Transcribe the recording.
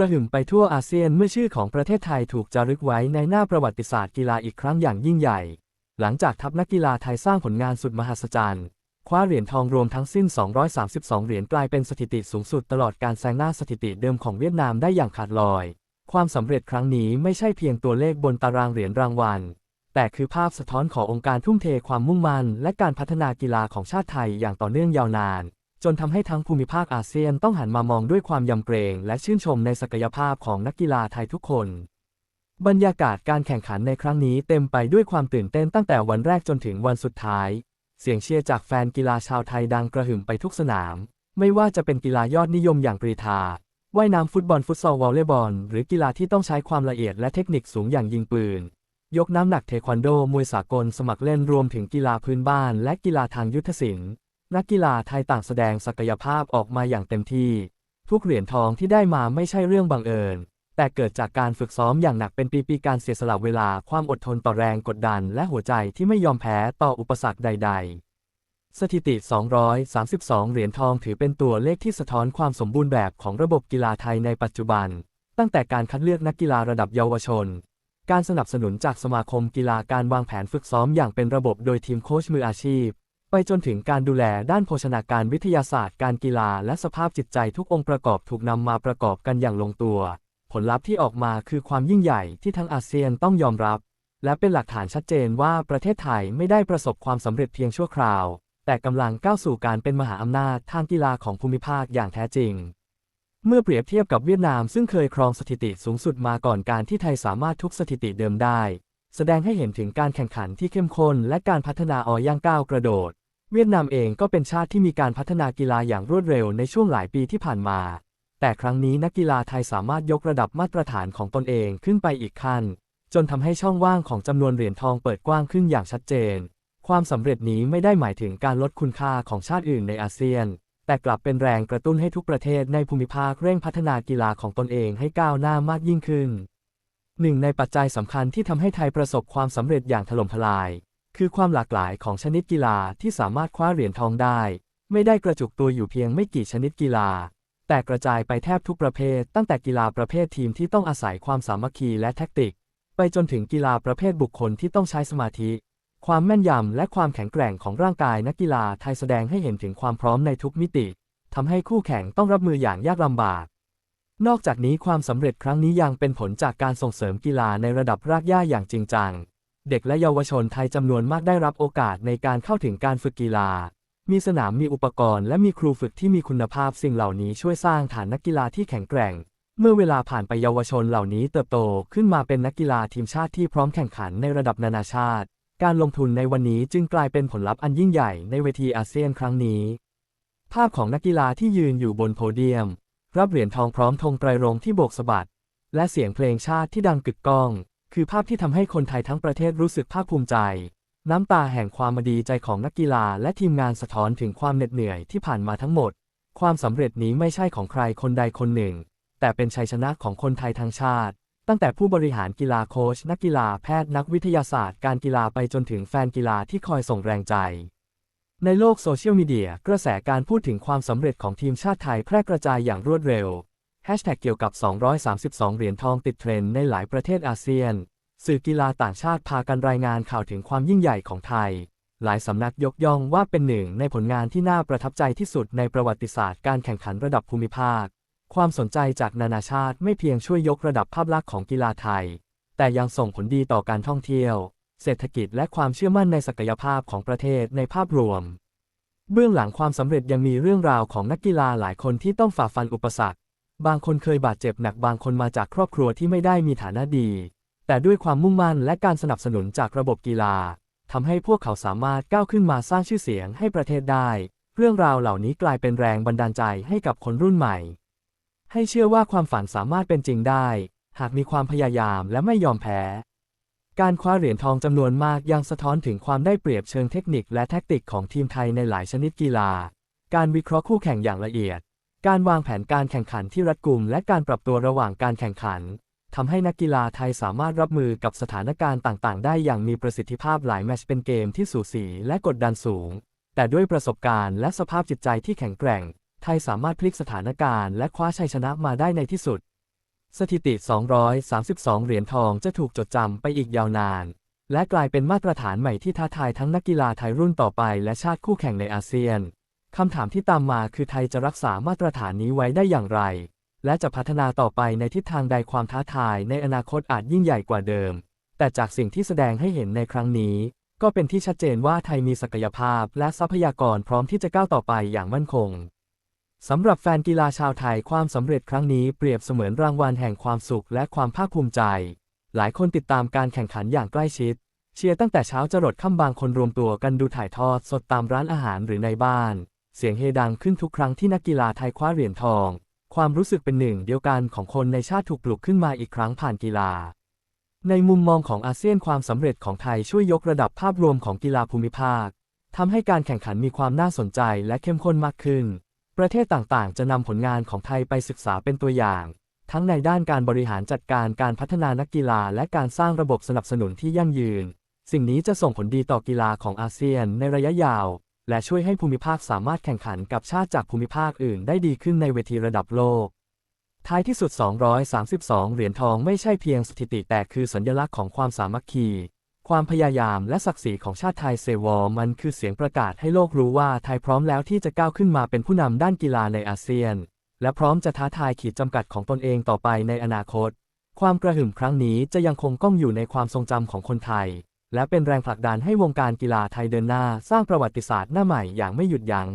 ระหึ่มไปทั่วอาเซียนเมื่อชื่อของประเทศไทยถูกจารึกไว้ในหน้าประวัติศาสตร์กีฬาอีกครั้งอย่างยิ่งใหญ่ หลังจากทัพนักกีฬาไทยสร้างผลงานสุดมหัศจรรย์คว้าเหรียญทองรวมทั้งสิ้น 232 เหรียญกลายเป็นสถิติสูงสุดตลอดการแซงหน้าสถิติเดิมของเวียดนามได้อย่างขาดลอย ความสำเร็จครั้งนี้ไม่ใช่เพียงตัวเลขบนตารางเหรียญรางวัล แต่คือภาพสะท้อนขององค์การทุ่มเทความมุ่งมั่นและการพัฒนากีฬาของชาติไทยอย่างต่อเนื่องยาวนาน จนทำให้ทั้งภูมิภาคอาเซียนต้องหันมามองด้วยความยำเกรงและชื่นชมในศักยภาพของนักกีฬาไทยทุกคน บรรยากาศการแข่งขันในครั้งนี้เต็มไปด้วยความตื่นเต้นตั้งแต่วันแรกจนถึงวันสุดท้าย เสียงเชียร์จากแฟนกีฬาชาวไทยดังกระหึ่มไปทุกสนาม ไม่ว่าจะเป็นกีฬายอดนิยมอย่างกรีฑาว่ายน้ำฟุตบอลฟุตซอลวอลเลย์บอล หรือกีฬาที่ต้องใช้ความละเอียดและเทคนิคสูงอย่างยิงปืน ยกน้ำหนักเทควันโดมวยสากลสมัครเล่นรวมถึงกีฬาพื้นบ้าน และกีฬาทางยุทธศิลป์ นักกีฬาไทยต่างแสดงศักยภาพออกมาอย่างเต็มที่ ทุกเหรียญทองที่ได้มาไม่ใช่เรื่องบังเอิญ แต่เกิดจากการฝึกซ้อมอย่างหนักเป็นปีๆการเสียสละเวลาความอดทนต่อแรงกดดัน และหัวใจที่ไม่ยอมแพ้ต่ออุปสรรคใด ๆสถิติ 232 เหรียญทองถือเป็นตัวเลขที่สะท้อนความสมบูรณ์แบบของระบบกีฬาไทยในปัจจุบัน ตั้งแต่การคัดเลือกนักกีฬาระดับเยาวชน การสนับสนุนจากสมาคมกีฬาการวางแผนฝึกซ้อมอย่างเป็นระบบโดยทีมโค้ชมืออาชีพ ไปจนถึงการดูแลด้านโภชนาการวิทยาศาสตร์ การกีฬาและสภาพจิตใจทุกองค์ประกอบถูกนำมาประกอบกันอย่างลงตัว ผลลัพธ์ที่ออกมาคือความยิ่งใหญ่ที่ทั้งอาเซียนต้องยอมรับ และเป็นหลักฐานชัดเจนว่าประเทศไทยไม่ได้ประสบความสำเร็จเพียงชั่วคราว แต่กำลังก้าวสู่การเป็นมหาอำนาจทางกีฬาของภูมิภาคอย่างแท้จริง เมื่อเปรียบเทียบกับเวียดนามซึ่งเคยครองสถิติสูงสุดมาก่อนการที่ไทยสามารถทุกสถิติเดิมได้ แสดงให้เห็นถึงการแข่งขันที่เข้มข้นและการพัฒนาออย่างก้าวกระโดด เวียดนามเองก็เป็นชาติที่มีการพัฒนากีฬาอย่างรวดเร็วในช่วงหลายปีที่ผ่านมา แต่ครั้งนี้นักกีฬาไทยสามารถยกระดับมาตรฐานของตนเองขึ้นไปอีกขั้น จนทำให้ช่องว่างของจำนวนเหรียญทองเปิดกว้างขึ้นอย่างชัดเจน ความสำเร็จนี้ไม่ได้หมายถึงการลดคุณค่าของชาติอื่นในอาเซียน แต่กลับเป็นแรงกระตุ้นให้ทุกประเทศในภูมิภาคเร่งพัฒนากีฬาของตนเองให้ก้าวหน้ามากยิ่งขึ้นหนึ่งในปัจจัยสำคัญที่ทำให้ไทยประสบความสำเร็จอย่างถล่มทลาย คือความหลากหลายของชนิดกีฬาที่สามารถคว้าเหรียญทองได้ ไม่ได้กระจุกตัวอยู่เพียงไม่กี่ชนิดกีฬา แต่กระจายไปแทบทุกประเภท ตั้งแต่กีฬาประเภททีมที่ต้องอาศัยความสามัคคีและแท็กติก ไปจนถึงกีฬาประเภทบุคคลที่ต้องใช้สมาธิ ความแม่นยำและความแข็งแกร่งของร่างกายนักกีฬาไทยแสดงให้เห็นถึงความพร้อมในทุกมิติทำให้คู่แข่งต้องรับมืออย่างยากลำบากนอกจากนี้ความสำเร็จครั้งนี้ยังเป็นผลจากการส่งเสริมกีฬาในระดับรากหญ้าอย่างจริงจัง เด็กและเยาวชนไทยจำนวนมากได้รับโอกาสในการเข้าถึงการฝึกกีฬา มีสนามมีอุปกรณ์และมีครูฝึกที่มีคุณภาพสิ่งเหล่านี้ช่วยสร้างฐานนักกีฬาที่แข็งแกร่ง เมื่อเวลาผ่านไปเยาวชนเหล่านี้เติบโตขึ้นมาเป็นนักกีฬาทีมชาติที่พร้อมแข่งขันในระดับนานาชาติ การลงทุนในวันนี้จึงกลายเป็นผลลัพธ์อันยิ่งใหญ่ในเวทีอาเซียนครั้งนี้ ภาพของนักกีฬาที่ยืนอยู่บนโพเดียม รับเหรียญทองพร้อมธงไตรรงที่โบกสะบัดและเสียงเพลงชาติที่ดังกึกก้อง คือภาพที่ทำให้คนไทยทั้งประเทศรู้สึกภาคภูมิใจ น้ำตาแห่งความมดีใจของนักกีฬาและทีมงานสะท้อนถึงความเหน็ดเหนื่อยที่ผ่านมาทั้งหมด ความสำเร็จนี้ไม่ใช่ของใครคนใดคนหนึ่ง แต่เป็นชัยชนะของคนไทยทั้งชาติ ตั้งแต่ผู้บริหารกีฬาโค้ชนักกีฬาแพทย์นักวิทยาศาสตร์ การกีฬาไปจนถึงแฟนกีฬาที่คอยส่งแรงใจในโลกโซเชียลมีเดียกระแสการพูดถึงความสำเร็จของทีมชาติไทยแพร่กระจายอย่างรวดเร็ว เกี่ยวกับ 232 เหรียญทองติดเทรนด์ในหลายประเทศอาเซียน สื่อกีฬาต่างชาติพากันรายงานข่าวถึงความยิ่งใหญ่ของไทย หลายสำนักยกย่องว่าเป็นหนึ่งในผลงานที่น่าประทับใจที่สุดในประวัติศาสตร์การแข่งขันระดับภูมิภาค ความสนใจจากนานาชาติไม่เพียงช่วยยกระดับภาพลักษณ์ของกีฬาไทย แต่ยังส่งผลดีต่อการท่องเที่ยว เศรษฐกิจและความเชื่อมั่นในศักยภาพของประเทศในภาพรวม เบื้องหลังความสำเร็จยังมีเรื่องราวของนักกีฬาหลายคนที่ต้องฝ่าฟันอุปสรรค บางคนเคยบาดเจ็บหนักบางคนมาจากครอบครัวที่ไม่ได้มีฐานะดี แต่ด้วยความมุ่งมั่นและการสนับสนุนจากระบบกีฬาทำให้พวกเขาสามารถก้าวขึ้นมาสร้างชื่อเสียงให้ประเทศได้ เรื่องราวเหล่านี้กลายเป็นแรงบันดาลใจให้กับคนรุ่นใหม่ ให้เชื่อว่าความฝันสามารถเป็นจริงได้ หากมีความพยายามและไม่ยอมแพ้ การคว้าเหรียญทองจำนวนมากยังสะท้อนถึงความได้เปรียบเชิงเทคนิคและแทคติกของทีมไทยในหลายชนิดกีฬา การวิเคราะห์คู่แข่งอย่างละเอียด การวางแผนการแข่งขันที่รัดกุมและการปรับตัวระหว่างการแข่งขันทำให้นักกีฬาไทยสามารถรับมือกับสถานการณ์ต่างๆ ได้อย่างมีประสิทธิภาพหลายแมตช์เป็นเกมที่สูสีและกดดันสูง แต่ด้วยประสบการณ์และสภาพจิตใจที่แข็งแกร่ง ไทยสามารถพลิกสถานการณ์และคว้าชัยชนะมาได้ในที่สุด สถิติ 232 เหรียญทองจะถูกจดจำไปอีกยาวนาน และกลายเป็นมาตรฐานใหม่ที่ท้าทายทั้งนักกีฬาไทยรุ่นต่อไปและชาติคู่แข่งในอาเซียน คำถามที่ตามมาคือไทยจะรักษามาตรฐานนี้ไว้ได้อย่างไร และจะพัฒนาต่อไปในทิศทางใดความท้าทายในอนาคตอาจยิ่งใหญ่กว่าเดิม แต่จากสิ่งที่แสดงให้เห็นในครั้งนี้ ก็เป็นที่ชัดเจนว่าไทยมีศักยภาพและทรัพยากรพร้อมที่จะก้าวต่อไปอย่างมั่นคงสำหรับแฟนกีฬาชาวไทยความสำเร็จครั้งนี้เปรียบเสมือนรางวัลแห่งความสุขและความภาคภูมิใจ หลายคนติดตามการแข่งขันอย่างใกล้ชิด เชียร์ตั้งแต่เช้าจรดค่ำบางคนรวมตัวกันดูถ่ายทอดสดตามร้านอาหารหรือในบ้าน เสียงเฮดังขึ้นทุกครั้งที่นักกีฬาไทยคว้าเหรียญทอง ความรู้สึกเป็นหนึ่งเดียวกันของคนในชาติถูกปลุกขึ้นมาอีกครั้งผ่านกีฬา ในมุมมองของอาเซียนความสำเร็จของไทยช่วยยกระดับภาพรวมของกีฬาภูมิภาคทำให้การแข่งขันมีความน่าสนใจและเข้มข้นมากขึ้น ประเทศต่างๆ จะนำผลงานของไทยไปศึกษาเป็นตัวอย่าง ทั้งในด้านการบริหารจัดการการพัฒนานักกีฬา และการสร้างระบบสนับสนุนที่ยั่งยืน สิ่งนี้จะส่งผลดีต่อกีฬาของอาเซียนในระยะยาว และช่วยให้ภูมิภาคสามารถแข่งขันกับชาติจากภูมิภาคอื่นได้ดีขึ้นในเวทีระดับโลก ท้ายที่สุด 232 เหรียญทองไม่ใช่เพียงสถิติแต่คือสัญลักษณ์ของความสามัคคี ความพยายามและศักดิ์ศรีของชาติไทยเซวอมันคือเสียงประกาศให้โลกรู้ว่าไทยพร้อมแล้วที่จะก้าวขึ้นมาเป็นผู้นำด้านกีฬาในอาเซียน และพร้อมจะท้าทายขีดจำกัดของตนเองต่อไปในอนาคต ความกระหึ่มครั้งนี้จะยังคงก้องอยู่ในความทรงจำของคนไทย และเป็นแรงผลักดันให้วงการกีฬาไทยเดินหน้าสร้างประวัติศาสตร์หน้าใหม่อย่างไม่หยุดยัง้ง